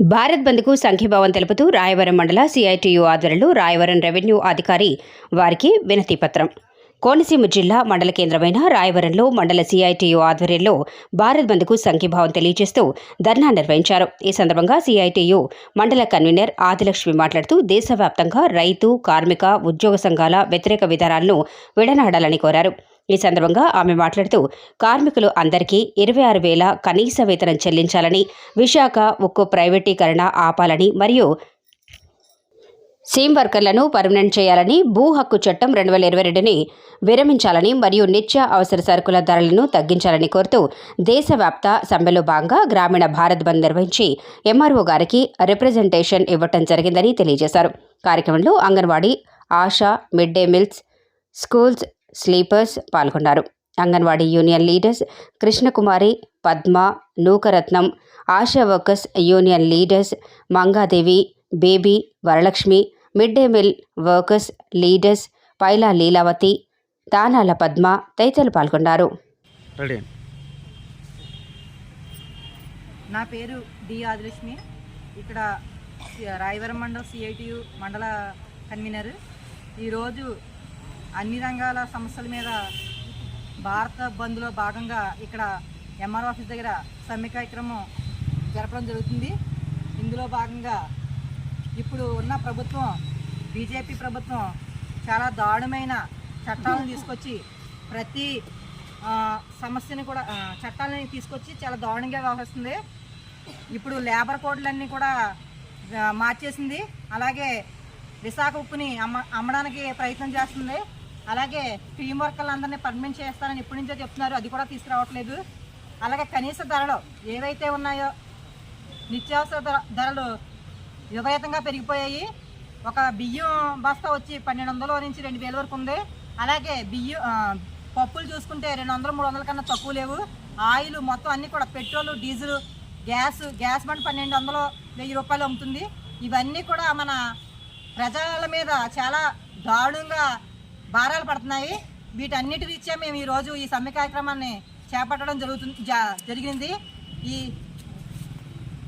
భారత్ బంద్కు సంఘీభావం తెలుపుతూ రాయవరం మండల సిఐటియు ఆధ్వర్యంలో రాయవరం రెవెన్యూ అధికారి వారికి వినతి పత్రం. కోనసీమ జిల్లా మండల కేంద్రమైన రాయవరంలో మండల సిఐటియు ఆధ్వర్యంలో భారత్ బంద్కు సంఘీభావం తెలియజేస్తూ ధర్నా నిర్వహించారు. ఈ సందర్భంగా సిఐటియు మండల కన్వీనర్ ఆదిలక్ష్మి మాట్లాడుతూ దేశవ్యాప్తంగా రైతు కార్మిక ఉద్యోగ సంఘాల వ్యతిరేక విధానాలను విడనాడాలని కోరారు. ఈ సందర్భంగా ఆమె మాట్లాడుతూ కార్మికులు అందరికీ ఇరవై ఆరు వేల కనీస వేతనం చెల్లించాలని విశాఖ ఉక్కు ప్రైవేటీకరణ ఆపాలని మరియు సీమ్ వర్కర్లను పర్మనెంట్ చేయాలని భూ హక్కు చట్టం రెండు వేల ఇరవై రెండుని విరమించాలని మరియు నిత్య అవసర సరుకుల ధరలను తగ్గించాలని కోరుతూ దేశవ్యాప్త సమ్మెలో భాగంగా గ్రామీణ భారత్ బంద్ నిర్వహించి ఎంఆర్ఓ గారికి రిప్రజెంటేషన్ ఇవ్వటం జరిగిందని తెలియజేశారు. కార్యక్రమంలో Anganwadi ASHA mid day meals schools sweepers పాల్గొన్నారు. Anganwadi union leaders Krishnakumari Padma Nookaratnam ASHA workers union leaders Mangadevi baby Varalakshmi mid day meal workers leaders Paila Leelavathi Danala Padma తదితరులు పాల్గొన్నారు. నా పేరు డి ఆదిలక్ష్మి. ఇక్కడ రాయవరం మండల సిఐటియు మండల convener. ఈరోజు అన్ని రంగాల సమస్యల మీద భారత బంద్లో భాగంగా ఇక్కడ ఎంఆర్ ఆఫీస్ దగ్గర సమ్మె కార్యక్రమం జరపడం జరుగుతుంది. ఇందులో భాగంగా ఇప్పుడు ఉన్న ప్రభుత్వం బీజేపీ ప్రభుత్వం చాలా దారుణమైన చట్టాలను తీసుకొచ్చి ప్రతి సమస్యని కూడా చట్టాలని తీసుకొచ్చి చాలా దారుణంగా వ్యవహరిస్తుంది. ఇప్పుడు లేబర్ కోడ్లన్నీ కూడా మార్చేసింది. అలాగే విశాఖ ఉప్పుని అమ్మ అమ్మడానికి ప్రయత్నం చేస్తుంది. అలాగే టీం వర్కర్లందరినీ పర్మనెంట్ చేస్తారని ఇప్పటి నుంచో చెప్తున్నారు. అది కూడా తీసుకురావట్లేదు. అలాగే కనీస ధరలు ఏవైతే ఉన్నాయో నిత్యావసర ధరలు విపరీతంగా పెరిగిపోయాయి. ఒక బియ్యం బస్తా వచ్చి పన్నెండు వందల నుంచి రెండు వేల వరకు ఉంది. అలాగే బియ్యం పప్పులు చూసుకుంటే రెండు వందలు మూడు వందల కన్నా తక్కువ లేవు. ఆయిల్ మొత్తం అన్నీ కూడా పెట్రోల్ డీజిల్ గ్యాస్ గ్యాస్ బండ్ పన్నెండు వందలు వెయ్యి రూపాయలు అమ్ముతుంది. ఇవన్నీ కూడా మన ప్రజల మీద చాలా దారుణంగా భారాలు పడుతున్నాయి. వీటన్నిటి రీత్యా మేము ఈరోజు ఈ సమ్మె కార్యక్రమాన్ని చేపట్టడం జరుగుతుంది జా- జరిగింది. ఈ